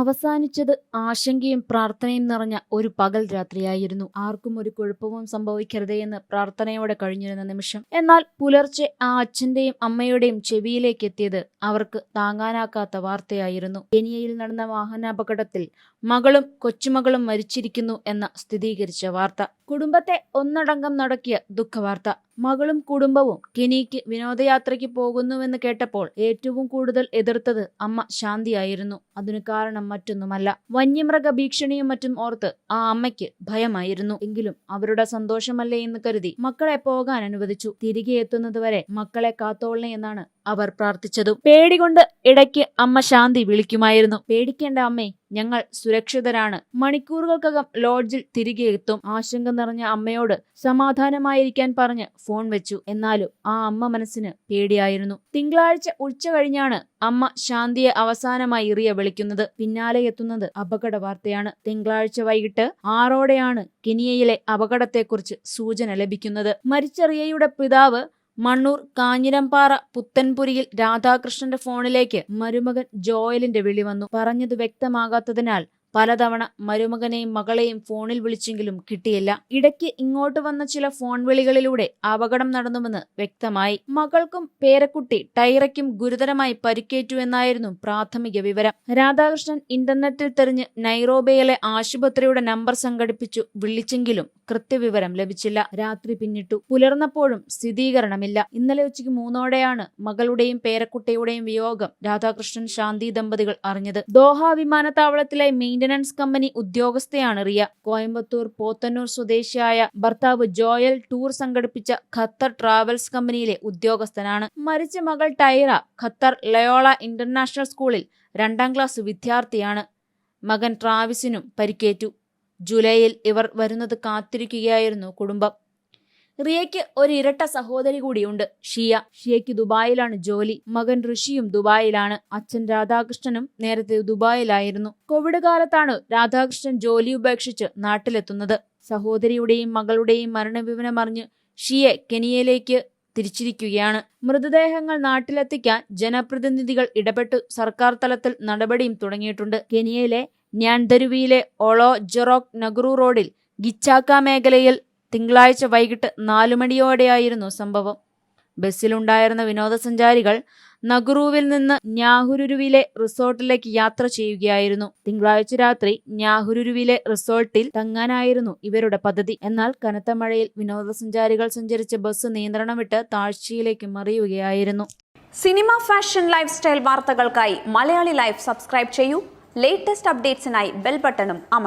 അവസാനിച്ചത് ആശങ്കയും പ്രാർത്ഥനയും നിറഞ്ഞ ഒരു പകൽ രാത്രിയായിരുന്നു. ആർക്കും ഒരു കുഴപ്പവും സംഭവിക്കരുതേ എന്ന് പ്രാർത്ഥനയോടെ കഴിഞ്ഞിരുന്ന നിമിഷം. എന്നാൽ പുലർച്ചെ ആ അച്ഛന്റെയും അമ്മയുടെയും ചെവിയിലേക്ക് എത്തിയത് അവർക്ക് താങ്ങാനാക്കാത്ത വാർത്തയായിരുന്നു. കെനിയയിൽ നടന്ന വാഹനാപകടത്തിൽ മകളും കൊച്ചുമകളും മരിച്ചിരിക്കുന്നു എന്ന സ്ഥിരീകരിച്ച വാർത്ത. കുടുംബത്തെ ഒന്നടങ്കം നടക്കിയ ദുഃഖവാർത്ത. മകളും കുടുംബവും കെനിക്ക് വിനോദയാത്രയ്ക്ക് പോകുന്നുവെന്ന് കേട്ടപ്പോൾ ഏറ്റവും കൂടുതൽ എതിർത്തത് അമ്മ ശാന്തിയായിരുന്നു. അതിനു കാരണം മറ്റൊന്നുമല്ല. വന്യമൃഗ ഭീഷണിയും മറ്റും ഓർത്ത് ആ അമ്മയ്ക്ക് ഭയമായിരുന്നു. എങ്കിലും അവരുടെ സന്തോഷമല്ലേ എന്ന് കരുതി മക്കളെ പോകാൻ അനുവദിച്ചു. തിരികെ എത്തുന്നതുവരെ മക്കളെ കാത്തോളണേ എന്നാണ് അവർ പ്രാർത്ഥിച്ചതും പേടികൊണ്ട് ഇടയ്ക്ക് അമ്മ ശാന്തി വിളിക്കുമായിരുന്നു. പേടിക്കേണ്ട അമ്മേ ഞങ്ങൾ സുരക്ഷിതരാണ്. മണിക്കൂറുകൾക്കകം ലോഡ്ജിൽ തിരികെ എത്തും. ആശങ്ക നിറഞ്ഞ അമ്മയോട് സമാധാനമായിരിക്കാൻ പറഞ്ഞ് ഫോൺ വെച്ചു. എന്നാലും ആ അമ്മ മനസ്സിന് പേടിയായിരുന്നു. തിങ്കളാഴ്ച ഉച്ച കഴിഞ്ഞാണ് അമ്മ ശാന്തിയെ അവസാനമായി ഇറിയ വിളിക്കുന്നത്. പിന്നാലെ എത്തുന്നത് അപകട വാർത്തയാണ്. തിങ്കളാഴ്ച വൈകിട്ട് ആറോടെയാണ് കെനിയയിലെ അപകടത്തെക്കുറിച്ച് സൂചന ലഭിക്കുന്നത്. മരിച്ച റിയയുടെ പിതാവ് മണ്ണൂർ കാഞ്ഞിരംപാറ പുത്തൻപുരിയിൽ രാധാകൃഷ്ണന്റെ ഫോണിലേക്ക് മരുമകൻ ജോയലിന്റെ വിളി വന്നു. പറഞ്ഞത് വ്യക്തമാകാത്തതിനാൽ പലതവണ മരുമകനെയും മകളെയും ഫോണിൽ വിളിച്ചെങ്കിലും കിട്ടിയില്ല. ഇടയ്ക്ക് ഇങ്ങോട്ട് വന്ന ചില ഫോൺ വിളികളിലൂടെ അപകടം നടന്നുവെന്ന് വ്യക്തമായി. മകൾക്കും പേരക്കുട്ടി ടൈറയ്ക്കും ഗുരുതരമായി പരിക്കേറ്റു എന്നായിരുന്നു പ്രാഥമിക വിവരം. രാധാകൃഷ്ണൻ ഇന്റർനെറ്റിൽ തെരഞ്ഞ് നൈറോബിയിലെ ആശുപത്രിയുടെ നമ്പർ സംഘടിപ്പിച്ചു. വിളിച്ചെങ്കിലും കൃത്യവിവരം ലഭിച്ചില്ല. രാത്രി പിന്നിട്ടു. പുലർന്നപ്പോഴും സ്ഥിരീകരണമില്ല. ഇന്നലെ ഉച്ചയ്ക്ക് മൂന്നോടെയാണ് മകളുടെയും പേരക്കുട്ടിയുടെയും വിയോഗം രാധാകൃഷ്ണൻ ശാന്തി ദമ്പതികൾ അറിഞ്ഞത്. ദോഹ വിമാനത്താവളത്തിലെ മെയിന്റനൻസ് കമ്പനി ഉദ്യോഗസ്ഥയാണ് റിയ. കോയമ്പത്തൂർ പോത്തന്നൂർ സ്വദേശിയായ ഭർത്താവ് ജോയൽ ടൂർ സംഘടിപ്പിച്ച ഖത്തർ ട്രാവൽസ് കമ്പനിയിലെ ഉദ്യോഗസ്ഥനാണ്. മരിച്ച മകൾ ടൈറ ഖത്തർ ലയോള ഇന്റർനാഷണൽ സ്കൂളിൽ രണ്ടാം ക്ലാസ് വിദ്യാർത്ഥിയാണ്. മകൻ ട്രാവിസിനും പരിക്കേറ്റു. ജൂലൈയിൽ ഇവർ വരുന്നത് കാത്തിരിക്കുകയായിരുന്നു കുടുംബം. റിയയ്ക്ക് ഒരു ഇരട്ട സഹോദരി കൂടിയുണ്ട്. ഷിയ. ഷിയയ്ക്ക് ദുബായിലാണ് ജോലി. മകൻ ഋഷിയും ദുബായിലാണ്. അച്ഛൻ രാധാകൃഷ്ണനും നേരത്തെ ദുബായിലായിരുന്നു. കോവിഡ് കാലത്താണ് രാധാകൃഷ്ണൻ ജോലി ഉപേക്ഷിച്ച് നാട്ടിലെത്തുന്നത്. സഹോദരിയുടെയും മകളുടെയും മരണവിവരം അറിഞ്ഞ് ഷിയെ കെനിയയിലേക്ക് തിരിച്ചിരിക്കുകയാണ്. മൃതദേഹങ്ങൾ നാട്ടിലെത്തിക്കാൻ ജനപ്രതിനിധികൾ ഇടപെട്ടു സർക്കാർ തലത്തിൽ നടപടിയും തുടങ്ങിയിട്ടുണ്ട്. കെനിയയിലെ ഞാൻദരുവിയിലെ ഒളോ ജെറോക് നഗറു റോഡിൽ ഗിച്ചാക്ക മേഖലയിൽ തിങ്കളാഴ്ച വൈകിട്ട് നാലു മണിയോടെയായിരുന്നു സംഭവം. ബസ്സിലുണ്ടായിരുന്ന വിനോദസഞ്ചാരികൾ നഗുറുവിൽ നിന്ന് ഞാഹുരുവിലെ റിസോർട്ടിലേക്ക് യാത്ര ചെയ്യുകയായിരുന്നു. തിങ്കളാഴ്ച രാത്രി ഞാഹുരുവിലെ റിസോർട്ടിൽ തങ്ങാനായിരുന്നു ഇവരുടെ പദ്ധതി. എന്നാൽ കനത്ത മഴയിൽ വിനോദസഞ്ചാരികൾ സഞ്ചരിച്ച ബസ് നിയന്ത്രണം വിട്ട് താഴ്ചയിലേക്ക് മറിയുകയായിരുന്നു. സിനിമ ഫാഷൻ ലൈഫ് സ്റ്റൈൽ വാർത്തകൾക്കായി മലയാളി ലൈഫ് സബ്സ്ക്രൈബ് ചെയ്യൂ. ലേറ്റസ്റ്റ് അപ്ഡേറ്റ്സിനായി ബെൽ ബട്ടണും അമർ